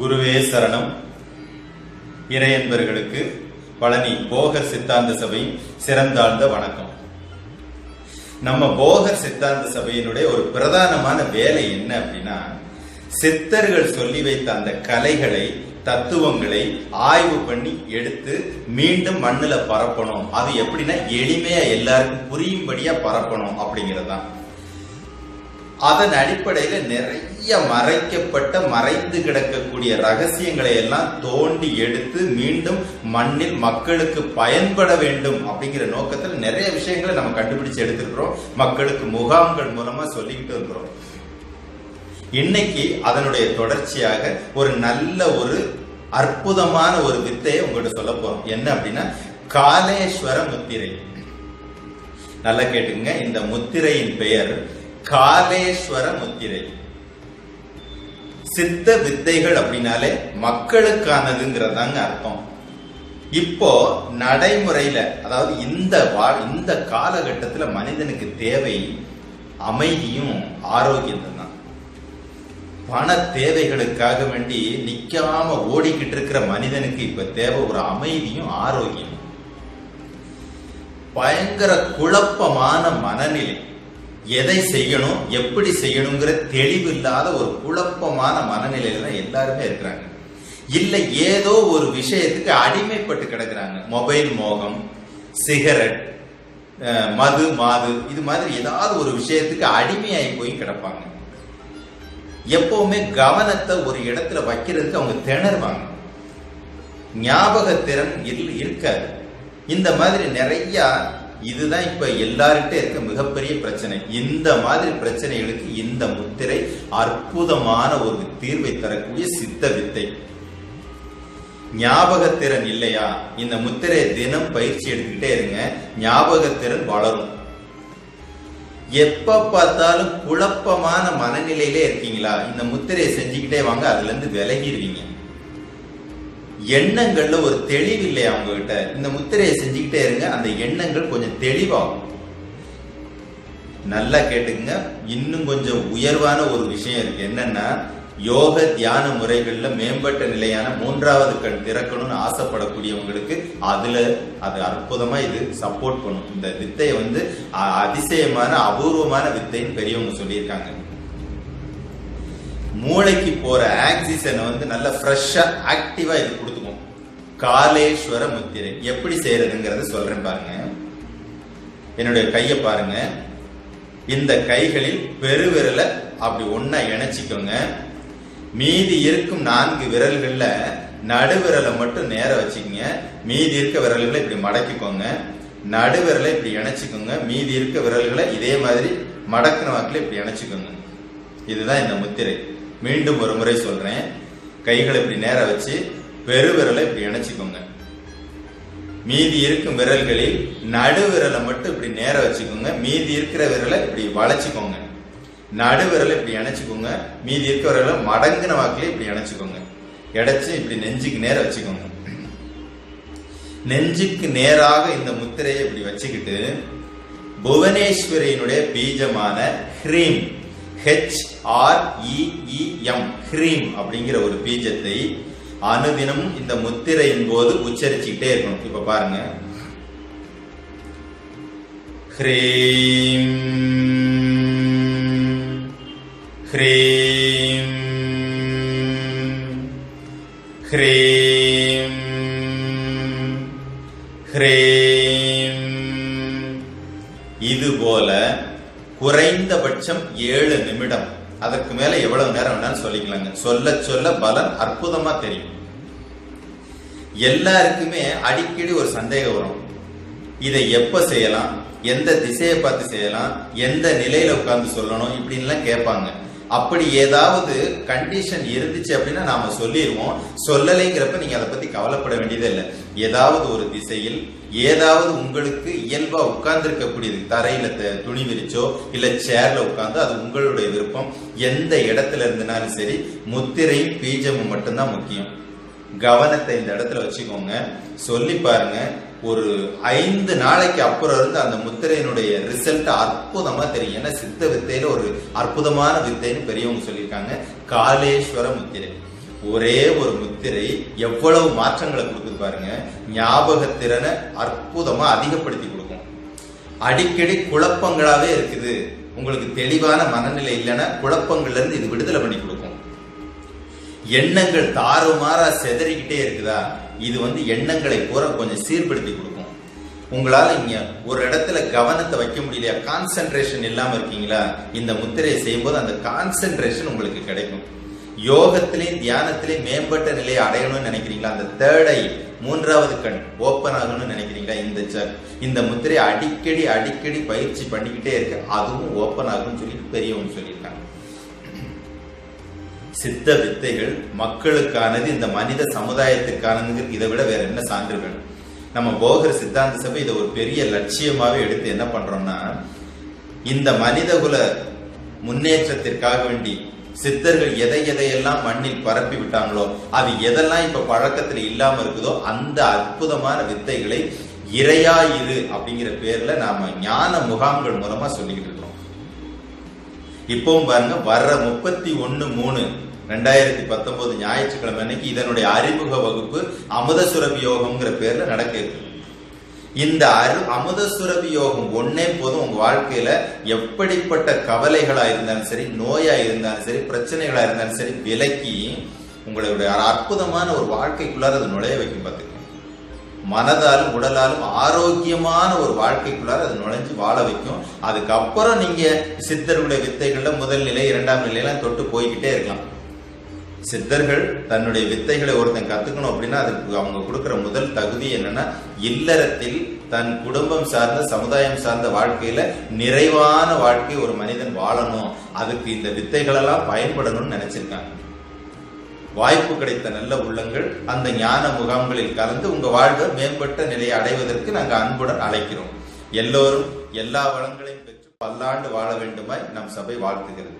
குருவே சரணம். இறையன்பர்களுக்கு பழனி போக சித்தாந்த சபை சிறந்தாழ்ந்த வணக்கம். நம்ம போக சித்தாந்த சபையினுடைய ஒரு பிரதானமான வேலை என்ன அப்படின்னா சித்தர்கள் சொல்லி வைத்த அந்த கலைகளை தத்துவங்களை ஆய்வு பண்ணி எடுத்து மீண்டும் மண்ணில் பரப்பணும். அது எப்படின்னா எளிமையா எல்லாருக்கும் புரியும்படியா பரப்பணும் அப்படிங்கறதுதான். அதன் அடிப்படையில் நிறைய மறைக்கப்பட்ட மறைந்து கிடக்கக்கூடிய ரகசியங்களை எல்லாம் தோண்டி எடுத்து மீண்டும் மண்ணில் மக்களுக்கு பயன்பட வேண்டும் அப்படிங்கிற நோக்கத்தில் நிறைய விஷயங்களை நம்ம கண்டுபிடிச்சு எடுத்திருக்கிறோம். மக்களுக்கு முகாம்கள் மூலமா சொல்லிக்கிட்டு இருக்கிறோம். இன்னைக்கு அதனுடைய தொடர்ச்சியாக ஒரு நல்ல ஒரு அற்புதமான ஒரு வித்தையை உங்கள்கிட்ட சொல்ல போறோம். என்ன அப்படின்னா காலேஸ்வர முத்திரை. நல்லா கேட்டுங்க இந்த முத்திரையின் பெயர் காலேஸ்வர முத்திரை. சித்த வித்தைகள் அப்படின்னாலே மக்களுக்கானதுங்கிறதாங்க அர்த்தம். இப்போ நடைமுறையில அதாவது இந்த வா இந்த காலகட்டத்துல மனிதனுக்கு தேவை அமைதியும் ஆரோக்கியம் தான். பண தேவைகளுக்காக வேண்டி நிக்காம ஓடிக்கிட்டு இருக்கிற மனிதனுக்கு இப்ப தேவை ஒரு அமைதியும் ஆரோக்கியம் பயங்கர குழப்பமான மனநிலை. எதை செய்யணும் எப்படி செய்யணுங்கிற தெளிவு இல்லாத ஒரு குழப்பமான மனநிலையில தான் எல்லாருமே இருக்கிறாங்க. இல்ல ஏதோ ஒரு விஷயத்துக்கு அடிமைப்பட்டு கிடக்குறாங்க. மொபைல் மோகம் சிகரெட் மது மாது இது மாதிரி ஏதாவது ஒரு விஷயத்துக்கு அடிமையாகி போய் கிடப்பாங்க. எப்பவுமே கவனத்தை ஒரு இடத்துல வைக்கிறதுக்கு அவங்க திணறுவாங்க. ஞாபகத்திறன் இல்- இருக்காது. இந்த மாதிரி நிறைய இதுதான் இப்ப எல்லார்கிட்ட இருக்க மிகப்பெரிய பிரச்சனை. இந்த மாதிரி பிரச்சனைகளுக்கு இந்த முத்திரை அற்புதமான ஒரு தீர்வை தரக்கூடிய சித்த வித்தை. ஞாபகத்திறன் இல்லையா? இந்த முத்திரையை தினம் பயிற்சி எடுத்துக்கிட்டே இருங்க. ஞாபகத்திறன் வளரும். எப்ப பார்த்தாலும் குழப்பமான மனநிலையிலே இருக்கீங்களா? இந்த முத்திரையை செஞ்சுக்கிட்டே வாங்க அதுல இருந்து விலகிடுவீங்க. எண்ணங்கள்ல ஒரு தெளிவு இல்லையா உங்ககிட்ட இந்த முத்திரையை செஞ்சுக்கிட்டே இருங்க அந்த எண்ணங்கள் கொஞ்சம் தெளிவாகும். நல்லா கேட்டுக்குங்க. இன்னும் கொஞ்சம் உயர்வான ஒரு விஷயம் இருக்கு. என்னன்னா யோக தியான முறைகள்ல மேம்பட்ட நிலையான மூன்றாவது கண் திறக்கணும்னு ஆசைப்படக்கூடியவங்களுக்கு அதுல அது அற்புதமா இது சப்போர்ட் பண்ணும். இந்த வித்தையை வந்து அதிசயமான அபூர்வமான வித்தைன்னு பெரியவங்க சொல்லியிருக்காங்க. மூளைக்கு போற ஆக்சிஜனை வந்து நல்ல ஃப்ரெஷ்ஷா ஆக்டிவா இது கொடுத்து காலேஸ்வர முத்திரை எப்படி செய்யறதுங்கிறத சொல்றேன் பாருங்க. என்னுடைய கையை பாருங்க. இந்த கைகளில் பெருவிரலை அப்படி ஒன்னா இணைச்சிக்கோங்க. மீதி இருக்கும் நான்கு விரல்கள்ல நடுவிரலை மட்டும் நேர வச்சுக்கோங்க. மீதி இருக்க விரல்களை இப்படி மடக்கிக்கோங்க. நடுவிரலை இப்படி இணைச்சிக்கோங்க. மீதி இருக்க விரல்களை இதே மாதிரி மடக்கின வாக்கில் இப்படி இணைச்சிக்கோங்க. இதுதான் இந்த முத்திரை. மீண்டும் ஒரு முறை சொல்றேன். கைகளை இப்படி நேர வச்சு பெருவிரலை இப்படி இணைச்சிக்கோங்க. மீதி இருக்கும் விரல்களில் நடு விரலை மட்டும் இப்படி நேர வச்சுக்கோங்க. மீதி இருக்கிற விரலை இப்படி வளைச்சிக்கோங்க. நடு விரலை இப்படி இணைச்சிக்கோங்க. மீதி இருக்கிற விரலை மடங்கின வாக்கிலே இப்படி இணைச்சிக்கோங்க. இடைச்சி இப்படி நெஞ்சுக்கு நேர வச்சுக்கோங்க. நெஞ்சுக்கு நேராக இந்த முத்திரையை இப்படி வச்சுக்கிட்டு புவனேஸ்வரியினுடைய பீஜமான ஹ்ரீம் ஹெச் ஆர் எம் ஹ்ரீம் அப்படிங்கிற ஒரு பீஜத்தை அனுதினமும் இந்த முத்திரையின் போது உச்சரிச்சுக்கிட்டே இருக்கணும். இப்ப பாருங்க. ஹ்ரீம். ஹ்ரீம். ஹ்ரீம். ஹ்ரீம். இது போல குறைந்தபட்சம் ஏழு நிமிடம். அதற்கு மேல எவ்வளவு நேரம் வேணாலும் சொல்லிக்கலாங்க. சொல்ல சொல்ல பலன் அற்புதமா தெரியும். எல்லாருக்குமே அடிக்கடி ஒரு சந்தேகம் வரும். இதை எப்ப செய்யலாம்? எந்த திசையை பார்த்து செய்யலாம்? எந்த நிலையில உட்கார்ந்து சொல்லணும்? இப்படின்லாம் கேட்பாங்க. அப்படி ஏதாவது கண்டிஷன் இருந்துச்சு அப்படின்னா நாம சொல்லிடுவோம் சொல்லலைங்கிறப்ப நீங்க அதை பத்தி கவலைப்பட வேண்டியதே இல்லை. ஏதாவது ஒரு திசையில் ஏதாவது உங்களுக்கு இயல்பா உட்கார்ந்துருக்கக்கூடியது. தரையில த- துணி விரிச்சோ இல்ல சேர்ல உட்கார்ந்து அது உங்களுடைய விருப்பம். எந்த இடத்துல இருந்தனாலும் சரி முத்திரையும் பீஜமும் மட்டும்தான் முக்கியம். கவனத்தை இந்த இடத்துல வச்சுக்கோங்க. சொல்லி பாருங்க. ஒரு ஐந்து நாளைக்கு அப்புறம் இருந்து அந்த முத்திரையினுடைய ரிசல்ட் அற்புதமா தெரியும். ஏன்னா சித்த வித்தையில ஒரு அற்புதமான வித்தைன்னு பெரியவங்க சொல்லியிருக்காங்க. காலேஸ்வர முத்திரை. ஒரே ஒரு முத்திரை எவ்வளவு மாற்றங்களை கொடுக்குது பாருங்க. ஞாபகத்திறனை அற்புதமா அதிகப்படுத்தி கொடுக்கும். அடிக்கடி குழப்பங்களாவே இருக்குது. உங்களுக்கு தெளிவான மனநிலை இல்லைன்னா குழப்பங்கள்ல இருந்து இது விடுதலை பண்ணி கொடுக்கும். எண்ணங்கள் தாறுமாறா செதறிக்கிட்டே இருக்குதா? இது வந்து எண்ணங்களை பூரா கொஞ்சம் சீர்படுத்தி கொடுக்கும். உங்களால் இங்கே ஒரு இடத்துல கவனத்தை வைக்க முடியலையா? கான்சென்ட்ரேஷன் இல்லாமல் இருக்கீங்களா? இந்த முத்திரையை செய்யும்போது அந்த கான்சென்ட்ரேஷன் உங்களுக்கு கிடைக்கும். யோகத்திலே தியானத்திலே மேம்பட்ட நிலையை அடையணும்னு நினைக்கிறீங்களா? அந்த தேர்ட் ஐ மூன்றாவது கண் ஓப்பன் ஆகணும்னு நினைக்கிறீங்களா? இந்த ச- இந்த முத்திரையை அடிக்கடி அடிக்கடி பயிற்சி பண்ணிக்கிட்டே இருக்கு. அதுவும் ஓப்பன் ஆகும்னு சொல்லிட்டு பெரியவங்க சொல்லி சித்த வித்தைகள் மக்களுக்கானது இந்த மனித சமுதாயத்துக்கானது இதை விட வேற என்ன சான்றுகள் நம்ம போகர் சித்தாந்த சபை இதை ஒரு பெரிய லட்சியமாவே எடுத்து என்ன பண்றோம்னா இந்த மனிதகுல முன்னேற்றத்திற்காக வேண்டி சித்தர்கள் எதை எதையெல்லாம் மண்ணில் பரப்பி விட்டாங்களோ அது எதெல்லாம் இப்ப பழக்கத்துல இல்லாம இருக்குதோ அந்த அற்புதமான வித்தைகளை இறையா இரு அப்படிங்கிற பேர்ல நாம ஞான முகாம்கள் மூலமா சொல்லிக்கிட்டு இப்பவும் பாருங்க வர்ற முப்பத்தி ஒன்னு மூணு ரெண்டாயிரத்தி பத்தொன்பது ஞாயிற்றுக்கிழமை அன்னைக்கு இதனுடைய அறிமுக வகுப்பு அமுத சுரபி யோகம்ங்கிற பேர்ல நடக்க இருக்கு. இந்த அரு அமுத சுரபி யோகம் ஒன்னே போதும் உங்க வாழ்க்கையில எப்படிப்பட்ட கவலைகளா இருந்தாலும் சரி நோயா இருந்தாலும் சரி பிரச்சனைகளா இருந்தாலும் சரி விலக்கி உங்களுடைய அற்புதமான ஒரு வாழ்க்கைக்குள்ளார அது நுழைய வைக்கும் பார்த்துக்கோங்க மனதாலும் உடலாலும் ஆரோக்கியமான ஒரு வாழ்க்கைக்குள்ளார அது நுழைஞ்சு வாழ வைக்கும். அதுக்கப்புறம் நீங்க சித்தருடைய வித்தைகள்ல முதல் நிலை இரண்டாம் நிலையெல்லாம் தொட்டு போய்கிட்டே இருக்கலாம். சித்தர்கள் தன்னுடைய வித்தைகளை ஒருத்தன் கத்துக்கணும் அப்படின்னா அதுக்கு அவங்க கொடுக்கிற முதல் தகுதி என்னன்னா இல்லறத்தில் தன் குடும்பம் சார்ந்த சமுதாயம் சார்ந்த வாழ்க்கையில நிறைவான வாழ்க்கை ஒரு மனிதன் வாழணும். அதுக்கு இந்த வித்தைகளெல்லாம் பயன்படணும்னு நினைச்சிருக்காங்க. வாய்ப்பு கிடைத்த நல்ல உள்ளங்கள் அந்த ஞான முகாம்களில் கலந்து உங்க வாழ்வை மேம்பட்ட நிலையை அடைவதற்கு நாங்கள் அன்புடன் அழைக்கிறோம். எல்லோரும் எல்லா வளங்களையும் பெற்று பல்லாண்டு வாழ வேண்டுமாய் நம் சபை வாழ்த்துகிறது.